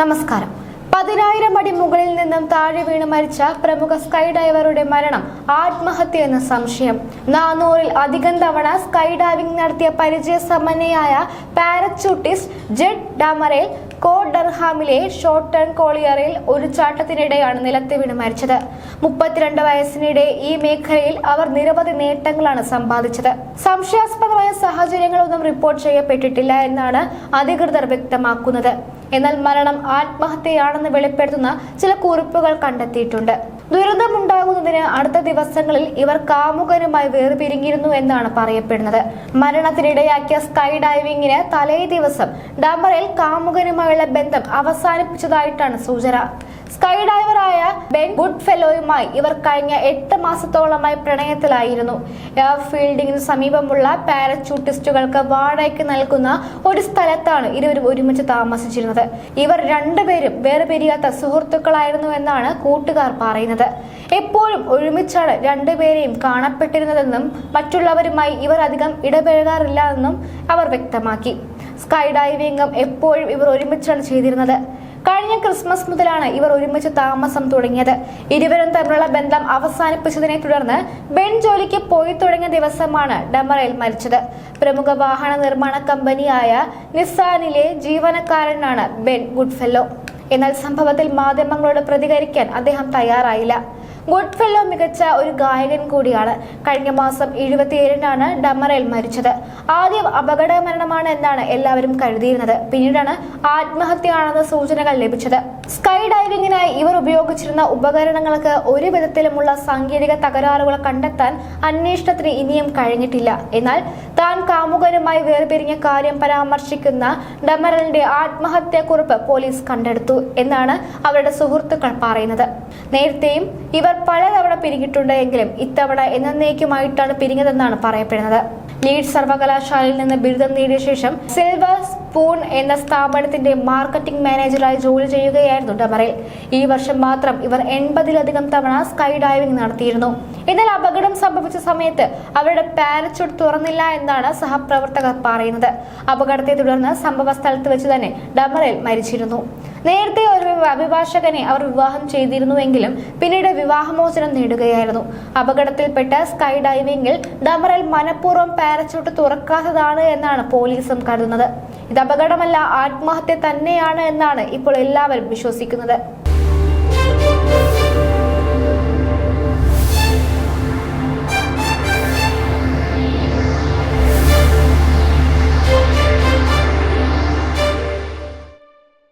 നമസ്കാരം. പതിനായിരം അടി മുകളിൽ നിന്നും താഴെ വീണ് മരിച്ച പ്രമുഖ സ്കൈ ഡൈവറുടെ മരണം ആത്മഹത്യ എന്ന സംശയം. നാനൂറിൽ അധികം തവണ സ്കൈ ഡൈവിംഗ് നടത്തിയ പരിചയസമ്പന്നയായ പാരച്യൂട്ടിസ്റ്റ് ജെഡ് ഡാമറേൽ കോട്ട് ഡർഹാമിലെ ഷോർട്ട് ടേൺ കോളിയറിൽ ഒരു ചാട്ടത്തിനിടെയാണ് നിലത്തെ വീണ് മരിച്ചത്. മുപ്പത്തിരണ്ട് വയസ്സിനിടെ ഈ മേഖലയിൽ അവർ നിരവധി നേട്ടങ്ങളാണ് സമ്പാദിച്ചത്. സംശയാസ്പദമായ സാഹചര്യങ്ങളൊന്നും റിപ്പോർട്ട് ചെയ്യപ്പെട്ടിട്ടില്ല എന്നാണ് അധികൃതർ വ്യക്തമാക്കുന്നത്. എന്നാൽ മരണം ആത്മഹത്യയാണെന്ന് വെളിപ്പെടുത്തുന്ന ചില കുറിപ്പുകൾ കണ്ടെത്തിയിട്ടുണ്ട്. ദുരന്തമുണ്ടാകുന്നതിന് അടുത്ത ദിവസങ്ങളിൽ ഇവർ കാമുകനുമായി വേർപിരിഞ്ഞിരുന്നു എന്നാണ് പറയപ്പെടുന്നത്. മരണത്തിനിടയാക്കിയ സ്കൈ ഡൈവിംഗിന് തലേ ദിവസം ഡാമറയിൽ കാമുകനുമായുള്ള ബന്ധം അവസാനിപ്പിച്ചതായിട്ടാണ് സൂചന. സ്കൈ ഡൈവറായ ബെൻ ഗുഡ് ഫെലോയുമായി ഇവർ കഴിഞ്ഞ എട്ട് മാസത്തോളമായി പ്രണയത്തിലായിരുന്നു. എയർ ഫീൽഡിങ്ങിന് സമീപമുള്ള പാരച്യൂട്ടിസ്റ്റുകൾക്ക് വാടകയ്ക്ക് നൽകുന്ന ഒരു സ്ഥലത്താണ് ഇരുവരും ഒരുമിച്ച് താമസിച്ചിരുന്നത്. ഇവർ രണ്ടുപേരും വേറെ പിരിയാത്ത സുഹൃത്തുക്കളായിരുന്നു എന്നാണ് കൂട്ടുകാർ പറയുന്നത്. എപ്പോഴും ഒരുമിച്ചാണ് രണ്ടുപേരെയും കാണപ്പെട്ടിരുന്നതെന്നും മറ്റുള്ളവരുമായി ഇവർ അധികം ഇടപഴകാറില്ല എന്നും അവർ വ്യക്തമാക്കി. സ്കൈ ഡൈവിംഗും എപ്പോഴും ഇവർ ഒരുമിച്ചാണ് ചെയ്തിരുന്നത്. കഴിഞ്ഞ ക്രിസ്മസ് മുതലാണ് ഇവർ ഒരുമിച്ച് താമസം തുടങ്ങിയത്. ഇരുവരും തമ്മിലുള്ള ബന്ധം അവസാനിപ്പിച്ചതിനെ തുടർന്ന് ബെൻ ജോലിക്ക് പോയി തുടങ്ങിയ ദിവസമാണ് ഡമറയിൽ മരിച്ചത്. പ്രമുഖ വാഹന നിർമ്മാണ കമ്പനിയായ നിസാനിലെ ജീവനക്കാരനാണ് ബെൻ ഗുഡ്ഫെല്ലോ. എന്നാൽ സംഭവത്തിൽ മാധ്യമങ്ങളോട് പ്രതികരിക്കാൻ അദ്ദേഹം തയ്യാറായില്ല. ഗുഡ്ഫെല്ലോ മികച്ച ഒരു ഗായകൻ കൂടിയാണ് കഴിഞ്ഞ മാസം എഴുപത്തിയേഴിനാണ് ഡമറയിൽ മരിച്ചത്. ആദ്യം അപകട മരണമാണ് എന്നാണ് എല്ലാവരും കരുതിയിരുന്നത്. പിന്നീടാണ് ആത്മഹത്യയാണെന്ന സൂചനകൾ ലഭിച്ചത്. സ്കൈ ഡൈവിംഗിനായി ഇവർ ഉപയോഗിച്ചിരുന്ന ഉപകരണങ്ങൾക്ക് ഒരു വിധത്തിലുമുള്ള സാങ്കേതിക തകരാറുകൾ കണ്ടെത്താൻ അന്വേഷണത്തിന് ഇനിയും കഴിഞ്ഞിട്ടില്ല. എന്നാൽ താൻ കാമുകനുമായി വേർപിരിഞ്ഞ കാര്യം പരാമർശിക്കുന്ന ഡമറലിന്റെ ആത്മഹത്യാക്കുറിപ്പ് പോലീസ് കണ്ടെടുത്തു എന്നാണ് അവരുടെ സുഹൃത്തുക്കൾ പറയുന്നത്. നേരത്തെയും ഇവർ പലതവണ പിരിഞ്ഞിട്ടുണ്ട് എങ്കിലും ഇത്തവണ എന്നേക്കുമായിട്ടാണ് പിരിഞ്ഞതെന്നാണ് പറയപ്പെടുന്നത്. ലീഡ് സർവകലാശാലയിൽ നിന്ന് ബിരുദം നേടിയ ശേഷം സിൽവർ സ്പൂൺ എന്ന സ്ഥാപനത്തിന്റെ മാർക്കറ്റിംഗ് മാനേജറായി ജോലി ചെയ്യുകയായിരുന്നു ഡമറിൽ. ഈ വർഷം മാത്രം ഇവർ എൺപതിലധികം തവണ സ്കൈ ഡൈവിംഗ് നടത്തിയിരുന്നു. എന്നാൽ അപകടം സംഭവിച്ച സമയത്ത് അവരുടെ പാരച്യൂട്ട് തുറന്നില്ല എന്നാണ് സഹപ്രവർത്തകർ പറയുന്നത്. അപകടത്തെ തുടർന്ന് സംഭവ സ്ഥലത്ത് വെച്ച് തന്നെ ഡമറിൽ മരിച്ചിരുന്നു. നേരത്തെ ഒരു അഭിഭാഷകനെ അവർ വിവാഹം ചെയ്തിരുന്നുവെങ്കിലും പിന്നീട് വിവാഹമോചനം നേടുകയായിരുന്നു. അപകടത്തിൽപ്പെട്ട സ്കൈ ഡൈവിംഗിൽ ഡമറൽ മനഃപൂർവം പാരച്യൂട്ട് തുറക്കാത്തതാണ് എന്നാണ് പോലീസും കരുതുന്നത്. ഇത് അപകടമല്ല ആത്മഹത്യ തന്നെയാണ് എന്നാണ് ഇപ്പോൾ എല്ലാവരും വിശ്വസിക്കുന്നത്.